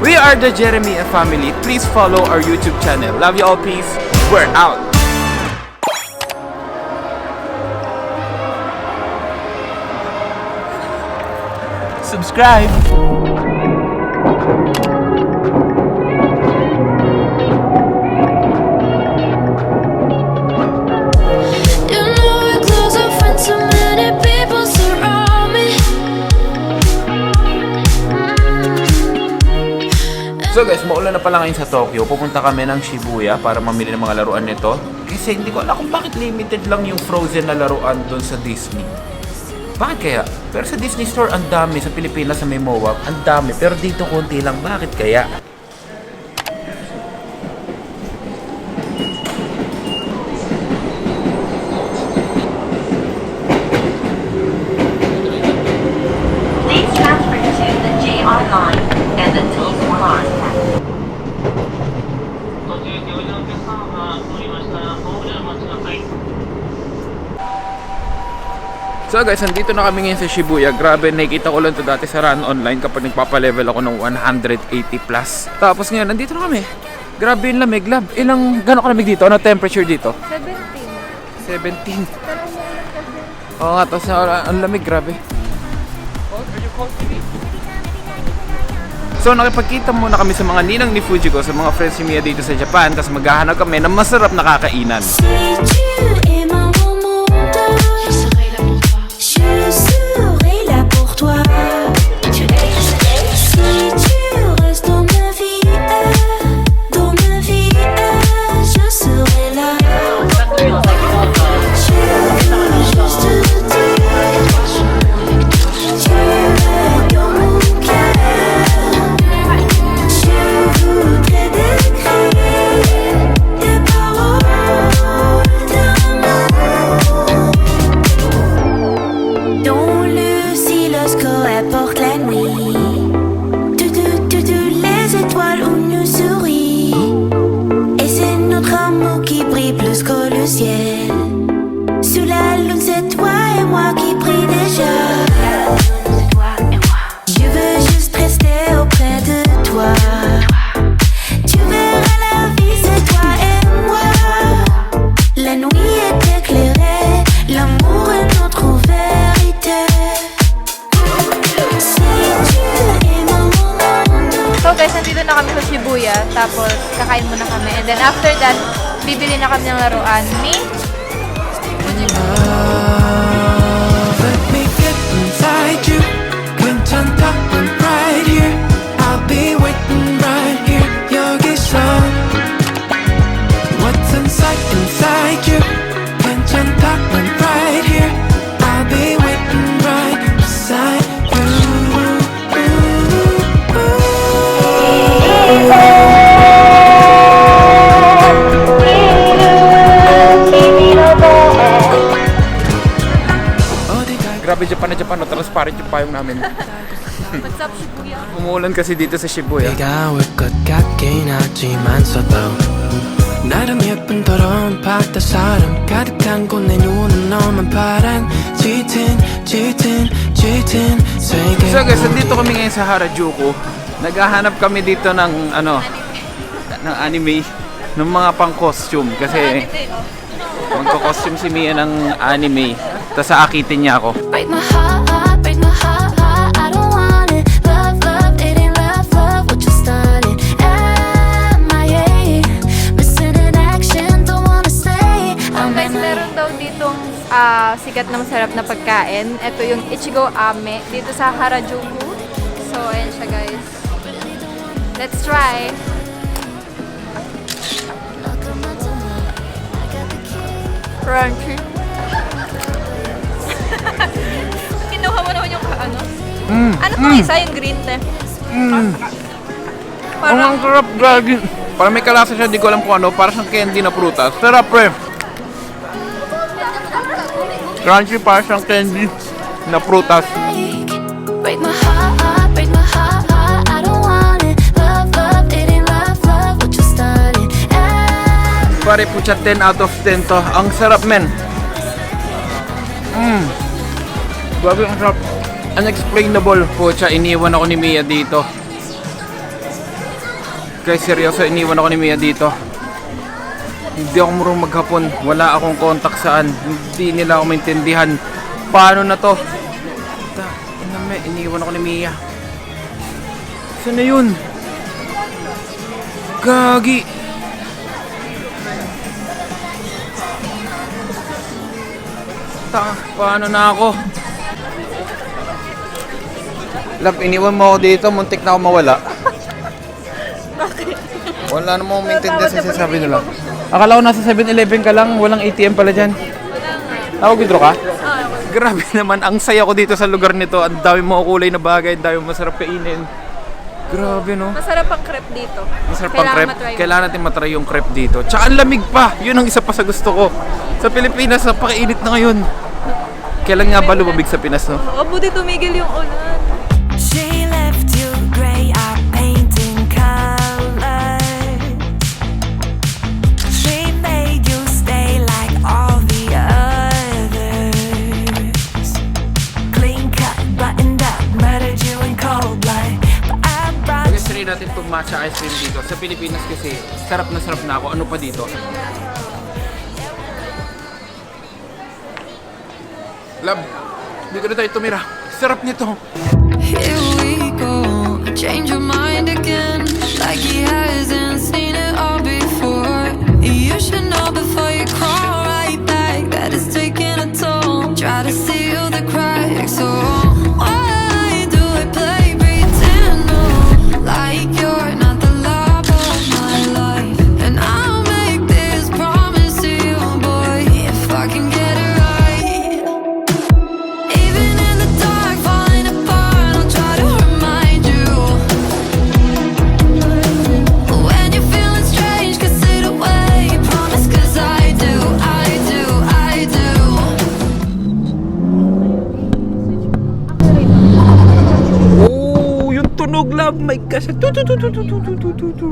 We are the Jeremy and family. Please follow our YouTube channel. Love you all, peace. We're out. Subscribe. So guys, maulan na pala ngayon sa Tokyo. Pupunta kami ng Shibuya para mamili ng mga laruan nito. Kasi hindi ko alam kung bakit limited lang yung frozen na laruan doon sa Disney. Bakit kaya? Pero sa Disney Store, ang dami. Sa Pilipinas, sa may MOA, ang dami. Pero dito, konti lang. Bakit kaya? So guys, nandito na kami ngayon sa Shibuya. Grabe, nakikita ko lang to dati sa run online kapag nagpapalevel ako ng 180 plus. Tapos ngayon, nandito na kami. Grabe yung lamig, lab. Ilang, gano'ng kalamig dito? Ano temperature dito? 17. 17. Oo nga, tapos na, ang lamig, grabe. So nakipagkita muna kami sa mga ninang ni Fujiko, sa mga friends ni Mia dito sa Japan, tapos maghahanap kami ng masarap na kakainan. Si Sous la lune, c'est toi et moi qui brille déjà. Je veux juste rester auprès de toi. Tu verras la vie, c'est toi et moi. La nuit est éclairée, l'amour est notre vérité. So guys, nandito na kami sa Shibuya. Tapos, kakain muna then after that, bibili na kami ng laruan. Ni Let Japan, no? transparent yung payong namin. What's up, Shibuya? Umuulan kasi dito sa Shibuya. 비가 올 것 같긴 하지만서도 나름 예쁜 더러운 바다사람 가득한 곳 내 눈은 너만 파란 짙은 짙은 짙은 세계 So guys, nandito kami ngayon sa Harajuku. Naghahanap kami dito ng ano, ng anime, ng mga pang costume kasi magko-costume si Mia ng anime. Tapos aakitin niya ako. break my heart, break my heart. ah, sikat na masarap na pagkain. Ito yung Ichigo Ame dito sa Harajuku. So, ayan siya guys. Let's try. Crunchy. Kinuha mo naman yung ano? ano tong isa? Yung green te? Ang Parang, ang sarap, gagi. Parang may kalasa siya, di ko alam kung ano. Parang siyang candy na prutas. Sarap, pre. Crunchy, parang siyang candy na prutas. break my heart, break my heart. I don't want it. Love, love, it ain't love, love. What you started? Pare, pucha 10 out of 10 to. Ang sarap, men. Mmm. Grabe, ang sarap. Unexplainable. Pucha, iniwan ako ni Mia dito. Guys, seryoso, iniwan ako ni Mia dito. Hindi ako marunong maghapon. Wala akong contact saan. Hindi nila ako maintindihan. Paano na to? Ta, ina me, iniwan ako ni Mia. Saan na yun? Gagi! Ta, paano na ako? Love, iniwan mo ako dito. Muntik na ako mawala. Wala namang maintindihan sa sinasabi nila. Akala ko nasa 7-Eleven ka lang, walang ATM pala dyan. Nakag-withdraw ka? Grabe naman, ang saya ko dito sa lugar nito. Ang dami mga kulay na bagay, ang dami masarap kainin. Grabe no? Masarap ang crepe dito. Masarap pang Kailangan crepe. matry mo. Kailangan natin matry yung crepe dito. Tsaka ang lamig pa. Yun ang isa pa sa gusto ko. Sa Pilipinas, napakainit na ngayon. Kailan nga ba lumabig sa Pinas, no? Oh, buti tumigil yung ulan. Itong matcha ice cream dito. Sa Pilipinas kasi, sarap na sarap na ako. Ano pa dito? Love, dito na tayo tumira. Sarap nito. Here we go, change your mind again. Like he hasn't seen it all before. You should love. My gosh. Tu tu tu tu tu tu tu tu tu tu.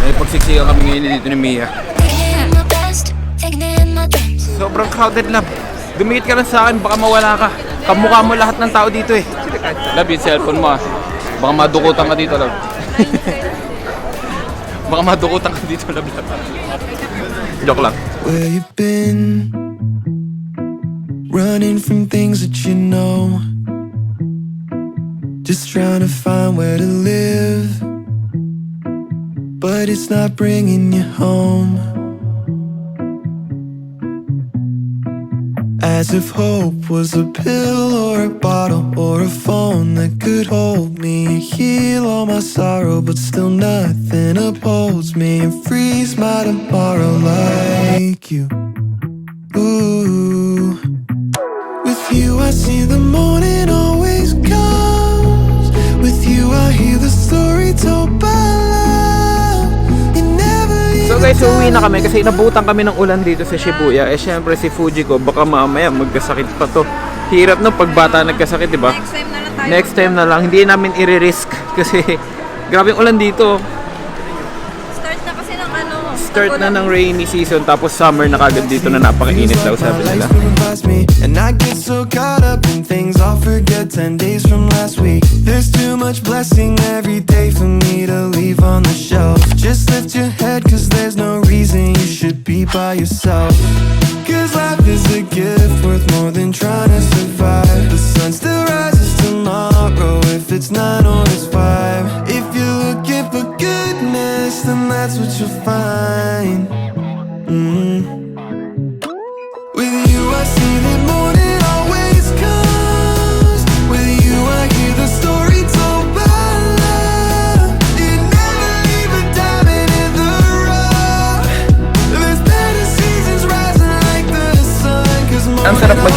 May pagsiksikan kami ngayon dito ni Mia. Sobrang crowded love. Dumikit ka lang sa akin, baka mawala ka. Kamukha mo lahat ng tao dito eh. Love yung cellphone mo ah. Baka madukutan ka dito love. Baka madukutan ka dito love. Joke lang. Where you been? Running from things that you know. Just trying to find where to live. But it's not bringing you home. As if hope was a pill or a bottle or a phone that could hold me heal all my sorrow, but still nothing upholds me and frees my tomorrow like you. Ooh, with you I see the morning always comes. With you I hear the story told by So guys, uwi na kami kasi inabutan kami ng ulan dito sa Shibuya. Eh syempre si Fuji ko, baka mamaya magkasakit pa to. Hirap no pag bata nagkasakit, di ba? Next time na lang tayo. Next time na lang, hindi namin i-risk kasi grabe ulan dito. Start na kasi ng ano. Start na ng rainy season tapos summer na kagad dito na napakainit daw sabi nila. Past me, and I get so caught up in things I'll forget 10 days from last week. There's too much blessing every day for me to leave on the shelf. Just lift your head, cause there's no reason you should be by yourself. Cause life is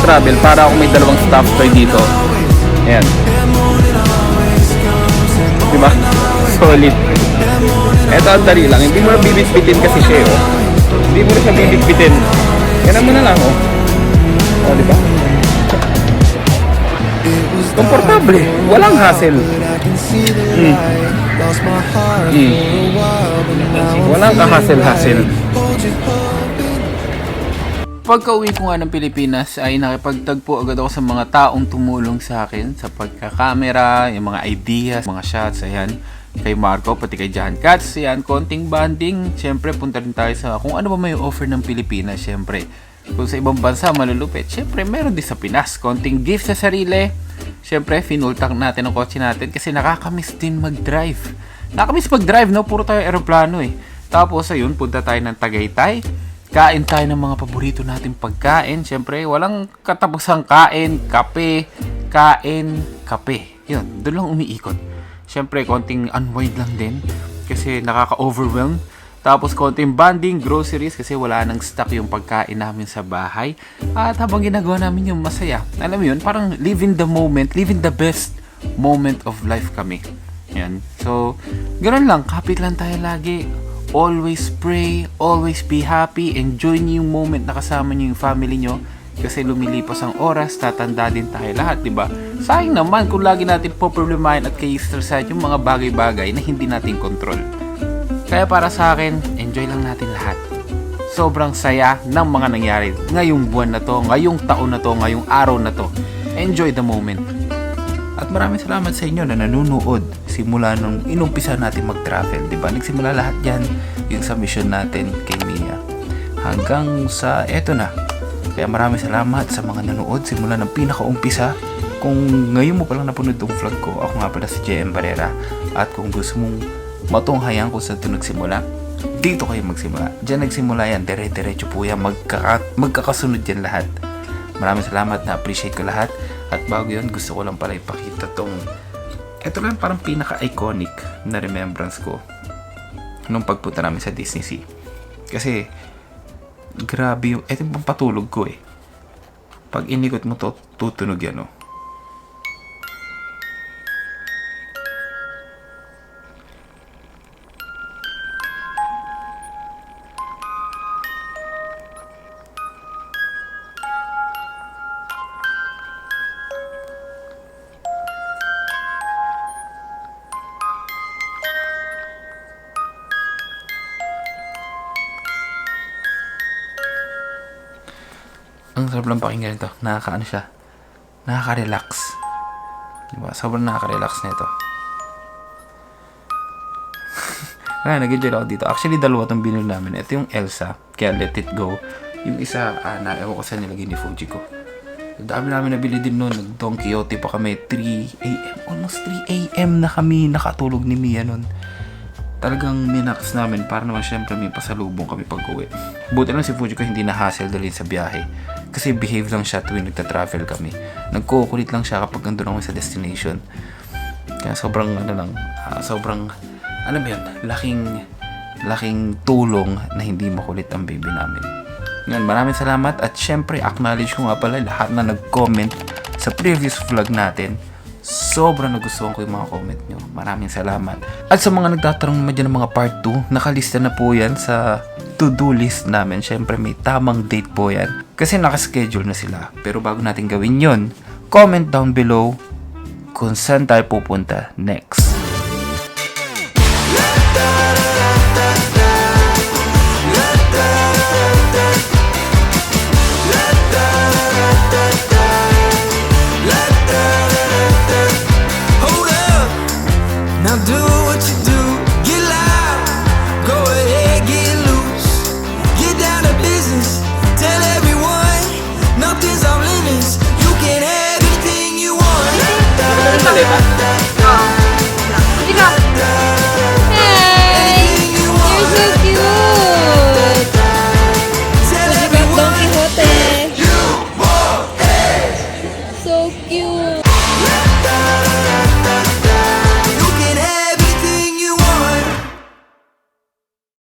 travel para ako may dalawang staff toy dito. Ayan. Diba? Solid. Ito ang dali lang. Hindi mo na bibitbitin kasi siya eh, oh. Hindi mo na siya bibitbitin. Ganun mo na lang oh. Oh, diba? Komportable. Eh. Walang hassle. Mm. Mm. Walang kahasel-hasel. Pagka-uwi ko nga ng Pilipinas ay nakipagtagpo agad ako sa mga taong tumulong sa akin sa pagkakamera, yung mga ideas, mga shots, ayan. Kay Marco, pati kay John Katz, ayan, konting banding. Siyempre, punta rin tayo sa kung ano ba may offer ng Pilipinas, siyempre. Kung sa ibang bansa, malulupit. Siyempre, meron din sa Pinas. Konting gift sa sarili. Siyempre, finultang natin ang kotse natin kasi nakakamiss din mag-drive. Nakakamiss mag-drive, no? Puro tayo aeroplano eh. Tapos, ayun, punta tayo ng Tagaytay. Kain tayo ng mga paborito nating pagkain. Siyempre, walang katapusang kain, kape, kain, kape. Yun, doon lang umiikot. Siyempre, konting unwind lang din kasi nakaka-overwhelm. Tapos konting banding, groceries kasi wala nang stock yung pagkain namin sa bahay. At habang ginagawa namin yung masaya, alam mo yun, parang live in the moment, live in the best moment of life kami. Yan. So, ganun lang, kapit lang tayo lagi. Always pray, always be happy, enjoy niyo yung moment na kasama niyo yung family niyo. Kasi lumilipas ang oras, tatanda din tayo lahat, di ba? Sayang naman kung lagi natin po problemahin at kay-stressat yung mga bagay-bagay na hindi natin control. Kaya para sa akin, enjoy lang natin lahat. Sobrang saya ng mga nangyari ngayong buwan na to, ngayong taon na to, ngayong araw na to. Enjoy the moment. At maraming salamat sa inyo na nanonood simula nung inumpisa natin mag-travel, 'di ba? Nagsimula lahat 'yan yung sa mission natin kay Mia. Hanggang sa eto na. Kaya maraming salamat sa mga nanood simula ng pinakaumpisa. Kung ngayon mo palang napanood tong vlog ko, ako nga pala si JM Barrera. At kung gusto mong matunghayan kung saan ito nagsimula, dito kayo magsimula. Diyan nagsimula yan, dire-diretso po yan, magkaka- magkakasunod yan lahat. Maraming salamat, na-appreciate ko lahat. At bago yun, gusto ko lang pala ipakita tong ito lang parang pinaka-iconic na remembrance ko nung pagpunta namin sa Disney Sea. Kasi, grabe yung, ito yung pampatulog ko eh. Pag inikot mo to, tutunog yan oh. Ang sarap lang pakinggan ito. Nakakaano siya. Nakaka-relax. Diba? Sobrang nakaka-relax na ito. ah, nag-enjoy ako dito. Actually, dalawa itong binili namin. Ito yung Elsa. Kaya let it go. Yung isa, ah, na, ewan ko saan nilagay ni Fuji ko. Ang dami namin nabili din noon. Nag Don Quixote pa kami. 3 a.m. Almost 3 a.m. na kami nakatulog ni Mia noon talagang minax namin para naman syempre may pasalubong kami pag uwi. Buti lang si Fuji ko hindi na hassle dalhin sa biyahe. Kasi behave lang siya tuwing nagta-travel kami. Nagkukulit lang siya kapag nandun ako sa destination. Kaya sobrang ano lang, ah, sobrang alam mo yun, laking laking tulong na hindi makulit ang baby namin. Ngayon, maraming salamat at syempre acknowledge ko nga pala lahat na nag-comment sa previous vlog natin. Sobrang nagustuhan ko yung mga comment nyo. Maraming salamat. At sa mga nagtatanong naman dyan ng mga part 2, nakalista na po yan sa to-do list namin. Syempre may tamang date po yan. Kasi nakaschedule na sila. Pero bago natin gawin yon, comment down below kung saan tayo pupunta next. Hold